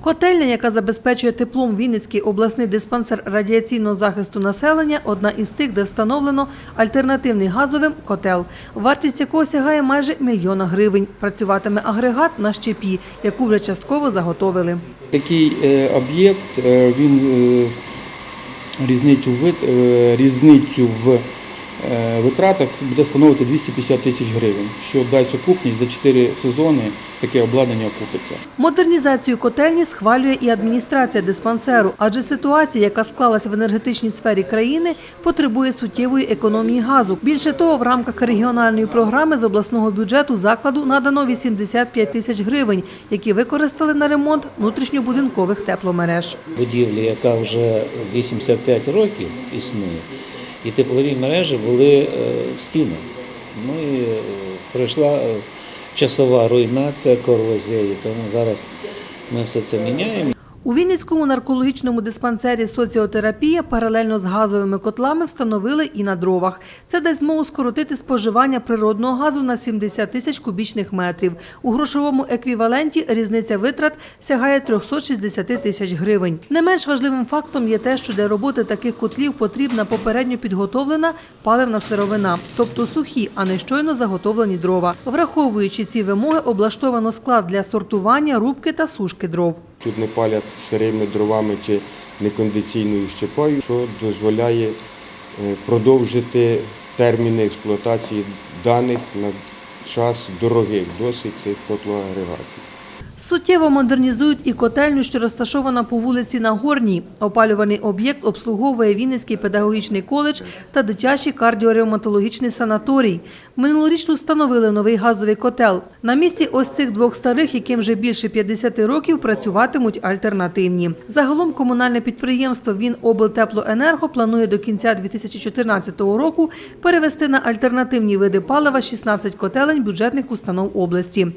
Котельня, яка забезпечує теплом Вінницький обласний диспансер радіаційного захисту населення, одна із тих, де встановлено альтернативний газовим котел, вартість якого сягає майже мільйона гривень. Працюватиме агрегат на щепі, яку вже частково заготовили. Такий е, об'єкт, е, він е, різницю, в різницю в витратах буде становити 250 тисяч гривень, що дасть окупність за 4 сезони таке обладнання окупиться. Модернізацію котельні схвалює і адміністрація диспансеру, адже ситуація, яка склалася в енергетичній сфері країни, потребує суттєвої економії газу. Більше того, в рамках регіональної програми з обласного бюджету закладу надано 85 тисяч гривень, які використали на ремонт внутрішньобудинкових тепломереж. будівлі, яка вже 85 років існує, і теплові мережі були е, в стінах. Ну і прийшла пройшла е, часова руйнація, корозії, тому зараз ми все це міняємо. У Вінницькому наркологічному диспансері соціотерапія паралельно з газовими котлами встановили і на дровах. Це дасть змогу скоротити споживання природного газу на 70 тисяч кубічних метрів. У грошовому еквіваленті різниця витрат сягає 360 тисяч гривень. Не менш важливим фактом є те, що для роботи таких котлів потрібна попередньо підготовлена паливна сировина, тобто сухі, а не щойно заготовлені дрова. Враховуючи ці вимоги, облаштовано склад для сортування, рубки та сушки дров. Тут не палять сирими дровами чи некондиційною щепою, що дозволяє е, продовжити терміни експлуатації даних на час дорогих досить цих котлоагрегатів. Суттєво модернізують і котельню, що розташована по вулиці Нагорній. Опалюваний об'єкт обслуговує Вінницький педагогічний коледж та дитячий кардіоревматологічний санаторій. Минулоріч тут встановили новий газовий котел. На місці ось цих двох старих, яким вже більше 50 років, працюватимуть альтернативні. Загалом комунальне підприємство «Віноблтеплоенерго» планує до кінця 2014 року перевести на альтернативні види палива 16 котелень бюджетних установ області.